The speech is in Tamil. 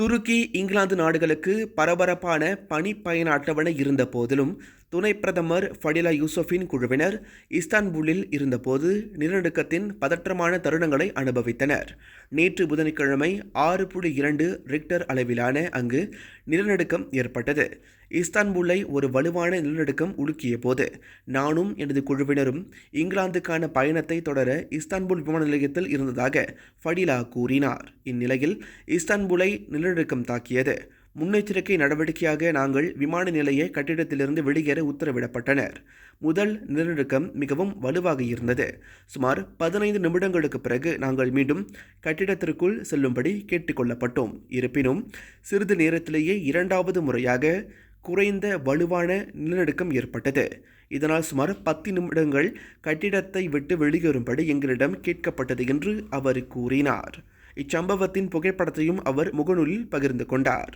துருக்கி இங்கிலாந்து நாடுகளுக்கு பரபரப்பான பணி பயண அட்டவணை இருந்த போதிலும் துணை பிரதமர் ஃபடிலா யூசஃபின் குழுவினர் இஸ்தான்புல்லில் இருந்தபோது நிலநடுக்கத்தின் பதற்றமான தருணங்களை அனுபவித்தனர். நேற்று புதன்கிழமை ஆறு புள்ளி இரண்டு ரிக்டர் அளவிலான அங்கு நிலநடுக்கம் ஏற்பட்டது. இஸ்தான்புல்லை ஒரு வலுவான நிலநடுக்கம் உலுக்கிய போது நானும் எனது குழுவினரும் இங்கிலாந்துக்கான பயணத்தை தொடர இஸ்தான்புல் விமான நிலையத்தில் இருந்ததாக ஃபடிலா கூறினார். இந்நிலையில் இஸ்தான்புலை நிலநடுக்கம் தாக்கியது. முன்னெச்சரிக்கை நடவடிக்கையாக நாங்கள் விமான நிலைய கட்டிடத்திலிருந்து வெளியேற உத்தரவிடப்பட்டனர். முதல் நிலநடுக்கம் மிகவும் வலுவாக இருந்தது. சுமார் பதினைந்து நிமிடங்களுக்கு பிறகு நாங்கள் மீண்டும் கட்டிடத்திற்குள் செல்லும்படி கேட்டுக்கொள்ளப்பட்டோம் இருப்பினும் சிறிது நேரத்திலேயே இரண்டாவது முறையாக குறைந்த வலுவான நிலநடுக்கம் ஏற்பட்டது. இதனால் சுமார் பத்து நிமிடங்கள் கட்டிடத்தை விட்டு வெளியேறும்படி எங்களிடம் கேட்கப்பட்டது என்று அவர் கூறினார். இச்சம்பவத்தின் புகைப்படத்தையும் அவர் முகநூலில் பகிர்ந்து கொண்டார்.